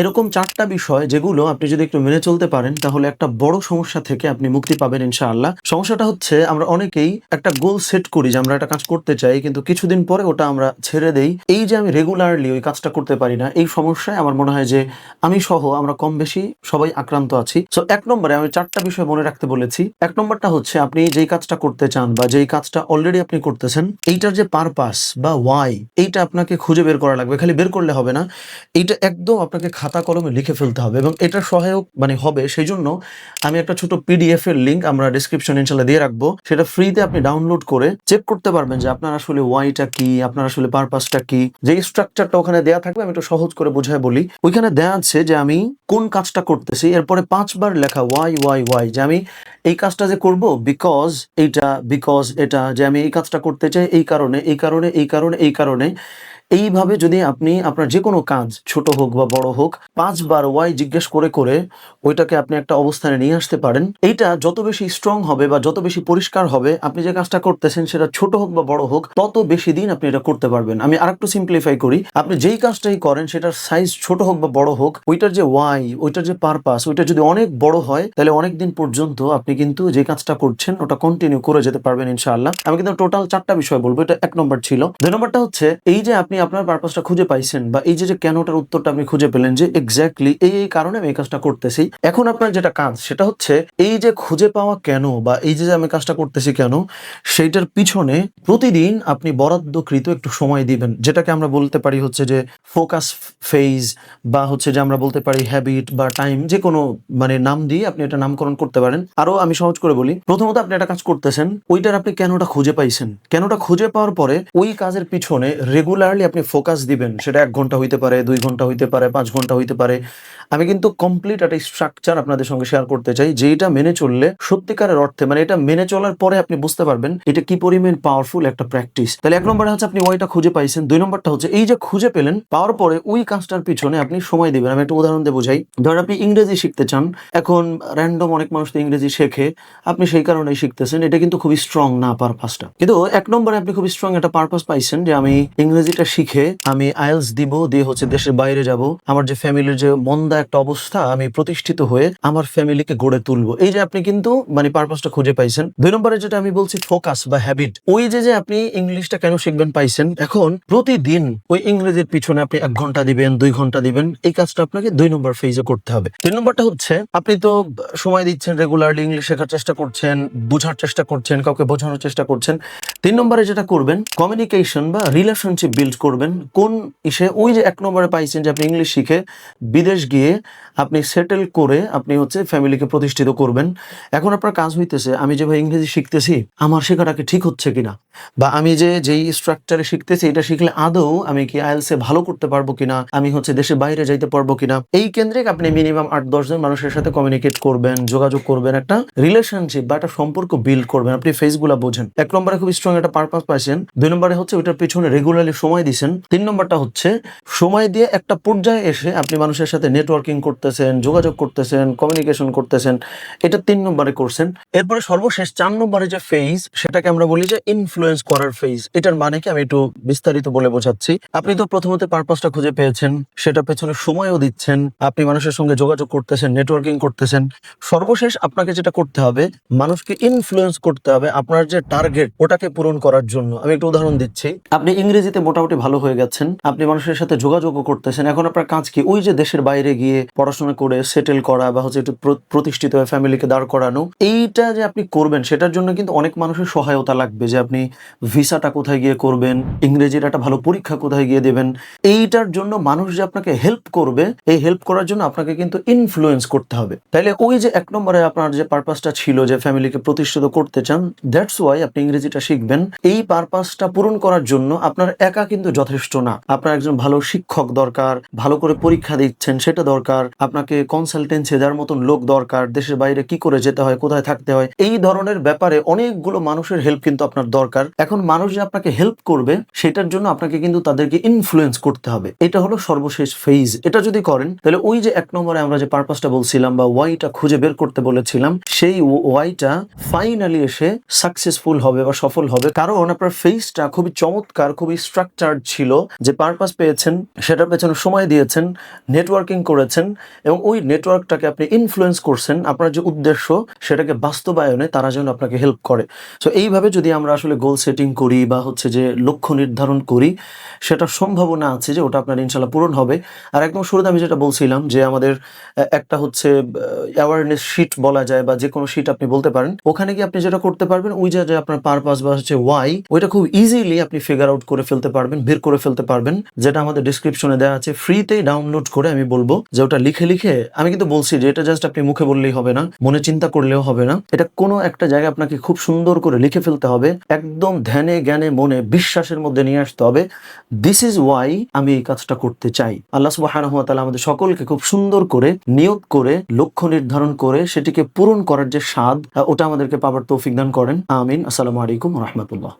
এরকম চারটা বিষয় যেগুলো আপনি যদি একটু মেনে চলতে পারেন, তাহলে একটা বড় সমস্যা থেকে আপনি মুক্তি পাবেন ইনশাআল্লাহ। সমস্যাটা হচ্ছে, আমরা অনেকেই একটা গোল সেট করি যে আমরা একটা কাজ করতে চাই, কিন্তু কিছুদিন পরে ওটা আমরা ছেড়ে দেই। এই যে আমি রেগুলারলি ওই কাজটা করতে পারি না, এই সমস্যায় আমার মনে হয় যে আমি সহ আমরা কম বেশি সবাই আক্রান্ত আছি। সো এক নম্বরে আমি চারটা বিষয় মনে রাখতে বলেছি। এক নম্বরটা হচ্ছে, আপনি যেই কাজটা করতে চান বা যেই কাজটা অলরেডি আপনি করতেছেন, এইটার যে পারপাস বা ওয়াই এইটা আপনাকে খুঁজে বের করা লাগবে। খালি বের করলে হবে না। এইটা একদম আপনাকে খাতা কলমে লিখে ফেলতে হবে এবং এটা সহায়ক মানে হবে। সেই জন্য আমি একটা ছোট পিডিএফ এর লিঙ্ক আমরা ডিসক্রিপশন ইনশাল্লাহ দিয়ে রাখব। সেটা ফ্রিতে আপনি ডাউনলোড করে চেক করতে পারবেন যে আপনার আসলে ওয়াইটা কি, আপনার আসলে পারপাসটা কি যে স্ট্রাকচারটা ওখানে দেয়া থাকবে আমি একটু সহজ করে বোঝায় বলি। ওইখানে দেয়া আছে যে আমি কোন কাজটা করতেছি, এরপরে পাঁচবার লেখা ওয়াই ওয়াই ওয়াই যে আমি এই কাজটা যে করব বিকজ এইটা বিকজ এটা, যে আমি এই কাজটা করতে চাই এই কারণে এই কারণে এই কারণে এই কারণে এইভাবে যদি আপনি আপনার যে কোনো কাজ, ছোট হোক বা বড় হোক, পাঁচবার ওয়াই জিজ্ঞেস করে করে ওইটাকে আপনি একটা অবস্থানে নিয়ে আসতে পারেন। এইটা যত বেশি স্ট্রং হবে বা যত বেশি পরিষ্কার হবে, আপনি যে কাজটা করতেছেন সেটা ছোট হোক বা বড় হোক, তত বেশি দিন আপনি এটা করতে পারবেন। আমি আরেকটু সিম্পলিফাই করি। আপনি যেই কাজটাই করেন, সেটার সাইজ ছোট হোক বা বড় হোক, ওইটার যে ওয়াই ওইটার যে পারপাস ওইটা যদি অনেক বড় হয়, তাহলে অনেক দিন পর্যন্ত আপনি কিন্তু যে কাজটা করছেন, ওটা কন্টিনিউ করে যেতে পারবেন ইনশাআল্লাহ। আমি কিন্তু টোটাল চারটা বিষয় বলব, এটা এক নম্বর ছিল। দুই নম্বরটা হচ্ছে, এই যে আপনি আপনার পারপাসটা খুঁজে পাইছেন বা এই যে কেনটার উত্তরটা আপনি খুঁজে পেলেন যে এক্স্যাক্টলি এই এই কারণে আমি এই কাজটা করতেছি। এখন আপনার যেটা কাজ, সেটা হচ্ছে এই যে খুঁজে পাওয়া কেন বা এই যে আমি কাজটা করতেছি কেন, সেইটার পিছনে প্রতিদিন আপনি বরাদ্দকৃত একটু সময় দিবেন। যেটাকে আমরা বলতে পারি হচ্ছে যে ফোকাস ফেজ বা হচ্ছে যে আমরা বলতে পারি হ্যাবিট বা টাইম যে কোনো মানে নাম দিয়ে আপনি এটা নামকরণ করতে পারেন। আরও আমি সহজ করে বলি, প্রথমত আপনি একটা কাজ করতেছেন, ওইটার আপনি কেনটা খুঁজে পাইছেন? কেনটা খুঁজে পাওয়ার পরে ওই কাজের পিছনে রেগুলারলি আপনি ফোকাস দিবেন, সেটা এক ঘণ্টা হইতে পারে, দুই ঘণ্টা হইতে পারে, পাঁচ ঘণ্টা হইতে পারে। আমি কিন্তু কমপ্লিট একটা স্ট্রাকচার আপনাদের সঙ্গে শেয়ার করতে চাই যেটা মেনে চললে সত্যিকারের অর্থে মানে এটা মেনে চলার পরে আপনি বুঝতে পারবেন এটা কি পরিমাণ পাওয়ারফুল একটা প্র্যাকটিস তাহলে এক নম্বরে হচ্ছে আপনি ওইটা খুঁজে পাইছেন, দুই নম্বরটা হচ্ছে এই যে খুঁজে পেলেন, পাওয়ার পরে ওই কাজটার পিছনে আপনি সময় দিবেন। আমি একটা উদাহরণ দিয়ে বোঝাই, ধরেন আপনি ইংরেজি শিখতে চান, এখন র্যান্ডম অনেক মানুষ তো ইংরেজি শেখে, আপনি সেই কারণেই শিখতেছেন, এটা কিন্তু খুবই স্ট্রং না পারপাসটা কিন্তু এক নম্বরে আপনি খুবই স্ট্রং একটা পারপাস পাইছেন যে আমি ইংরেজিটা শিখে আমি আইএলস দিব, দিয়ে হচ্ছে দেশের বাইরে যাব। আমার যে ফ্যামিলির যে মন্দা একটা অবস্থা, আমি প্রতিষ্ঠিত হয়ে আমার ফ্যামিলিকে গড়ে তুলবো। এই যে আপনি কিন্তু মানে পারপাসটা খুঁজে পাইছেন। দুই নম্বরে যেটা আমি বলছি ফোকাস বা হ্যাবিট ওই যে যে আপনি ইংলিশটা কেন শিখবেন পাইছেন, এখন প্রতিদিন ওই ইংরেজির পিছনে আপনি এক ঘণ্টা দিবেন, দুই ঘণ্টা দিবেন, এই কাজটা আপনাকে দুই নম্বর ফেজে করতে হবে। তিন নম্বরটা হচ্ছে, আপনি তো সময় দিচ্ছেন রেগুলারলি ইংলিশ শেখার চেষ্টা করছেন, বোঝার চেষ্টা করছেন, কাউকে বোঝানোর চেষ্টা করছেন। তিন নম্বরে যেটা করবেন কমিউনিকেশন বা রিলেশনশিপ বিল্ড করবেন। কোন ইসে, ওই যে এক নম্বরে পাইছেন যে আপনি ইংলিশ শিখে বিদেশ গিয়ে আপনি সেটেল করে আপনি হচ্ছে ফ্যামিলিকে প্রতিষ্ঠিত করবেন। এখন আপনার কাজ হইতেছে, আমি যেভাবে ইংরেজি শিখতেছি, আমার শেখাটা কি ঠিক হচ্ছে কিনা? বা আমি যে, যেই স্ট্রাকচারে শিখতেছি, এটা শিখলে আদৌ আমি কি আইএলসে ভালো করতে পারব কিনা? আমি হচ্ছে দেশের বাইরে যাইতে পারব কিনা? এই কেন্দ্রিক আপনি মিনিমাম আট দশজন মানুষের সাথে কমিউনিকেট করবেন, যোগাযোগ করবেন, একটা রিলেশনশিপ বা একটা সম্পর্ক বিল্ড করবেন। আপনি ফেসগুলা বোঝেন। এক নম্বরে খুব স্ট্রং একটা পারপাস পাইছেন, দুই নম্বরে হচ্ছে ওইটার পিছনে রেগুলারলি সময় দিচ্ছেন তিন নম্বরটা হচ্ছে, সময় দিয়ে একটা পর্যায়ে এসে আপনি মানুষের সাথে নেটওয়ার্কিং করতেছেন, যোগাযোগ করতেছেন কমিউনিকেশন করতেছেন, এটা তিন নম্বরে করছেন। এরপরে সর্বশেষ চার নম্বরে যে ফেজ সেটাকে আমরা বলি যে ইনফ্লুয়েন্স করার ফেজ এটার মানে কি আমি একটু বিস্তারিত বলে বোঝাচ্ছি। আপনি তো প্রথমত পারপাসটা খুঁজে পেয়েছেন, সেটা পেছনে সময়ও দিচ্ছেন, আপনি মানুষের সঙ্গে যোগাযোগ করতেছেন নেটওয়ার্কিং করতেছেন। সর্বশেষ আপনাকে যেটা করতে হবে, মানুষকে ইনফ্লুয়েন্স করতে হবে আপনার যে টার্গেট ওটাকে পূরণ করার জন্য। আমি একটু উদাহরণ দিচ্ছি। আপনি ইংরেজিতে মোটামুটি ভালো হয়ে গেছেন, আপনি মানুষের সাথে যোগাযোগও করতেছেন। এখন আপনার কাজ কি? ওই যে দেশের বাইরে গিয়ে পড়াশোনা করে সেটেল করা বা হচ্ছে একটু প্রতিষ্ঠিত হয়ে ফ্যামিলিকে দাঁড় করানো, এইটা যে আপনি করবেন, সেটার জন্য কিন্তু অনেক মানুষের সহায়তা লাগবে যে আপনি ভিসাটা কোথায় গিয়ে করবেন ইংরেজির একটা ভালো পরীক্ষা কোথায় গিয়ে দেবেন। এইটার জন্য মানুষ যে আপনাকে হেল্প করবে, এই হেল্প করার জন্য আপনাকে কিন্তু ইনফ্লুয়েন্স করতে হবে। তাইলে ওই যে এক নম্বরে আপনার যে পারপাসটা ছিল যে ফ্যামিলিকে প্রতিষ্ঠিত করতে চান দ্যাটস ওয়াই আপনি ইংরেজিটা শিখবেন। এই পারপাসটা পূরণ করার জন্য আপনার একা কিন্তু যথেষ্ট না। আপনার একজন ভালো শিক্ষক দরকার, ভালো করে পরীক্ষা দিচ্ছেন, সেটা দরকার। আপনাকে কনসালটেন্সি দেওয়ার মতন লোক দরকার, দেশের বাইরে কি করে যেতে হয়, কোথায় থাকতে হয়, এই ধরনের ব্যাপারে অনেকগুলো মানুষের হেল্প কিন্তু আপনার দরকার। এখন মানুষ যে আপনাকে হেল্প করবে, সেটার জন্য আপনাকে কিন্তু তাদেরকে ইনফ্লুয়েন্স করতে হবে। এটা হলো সর্বশেষ ফেজ এটা যদি করেন, তাহলে ওই যে এক নম্বরে আমরা যে পারপাসটা বলছিলাম বা ওয়াইটা খুঁজে বের করতে বলেছিলাম, সেই ওয়াইটা ফাইনালি এসে সাকসেসফুল হবে বা সফল হবে। কারণ আপনার ফেসটা খুবই চমৎকার, খুবই স্ট্রাকচার্ড ছিল যে পারপাস পেয়েছেন, সেটার পেছনে সময় দিয়েছেন নেটওয়ার্কিং করেছেন এবং ওই নেটওয়ার্কটাকে আপনি ইনফ্লুয়েন্স করছেন, আপনার যে উদ্দেশ্য সেটাকে বাস্তবায়নে তারা যেন আপনাকে হেল্প করে। সো এইভাবে যদি আমরা আসলে গোল সেটিং করি বা হচ্ছে যে লক্ষ্য নির্ধারণ করি সেটা সম্ভাবনা আছে যে ওটা আপনার ইনশাল্লাহ পূরণ হবে। আর একদম শুরুতে আমি যেটা বলছিলাম যে আমাদের একটা হচ্ছে অ্যাওয়ারনেস শিট বলা যায় বা যে কোনো শিট আপনি বলতে পারেন, ওখানে গিয়ে আপনি যেটা করতে পারবেন, ওই যে যে আপনার পারপাস বা হচ্ছে ওয়াই ওইটা খুব ইজিলি আপনি ফিগার আউট করে ফেলতে পারবেন বের করে ফেলতে পারবেন, যেটা আমাদের ডিসক্রিপশনে দেওয়া আছে। ফ্রিতেই ডাউনলোড করে আমি বলব যে ওটা লিখে লিখে, আমি কিন্তু বলছি যে এটা জাস্ট আপনি মুখে বললেই হবে না, মনে চিন্তা করলেও হবে না। এটা কোনো একটা জায়গায় আপনাকে খুব সুন্দর করে লিখে ফেলতে হবে, একদম ধ্যানে জ্ঞানে মনে বিশ্বাসের মধ্যে নিয়ে আসতে হবে। দিস ইজ ওয়াই আমি এই কাজটা করতে চাই। আল্লাহ তাআলা আমাদের সকলকে খুব সুন্দর করে নিয়োগ করে, লক্ষ্য নির্ধারণ করে, সেটিকে পূরণ করার যে স্বাদ ওটা আমাদেরকে পাবার তৌফিক দান করেন। আমিন। আসসালামু আলাইকুম রহমতুল্লাহ।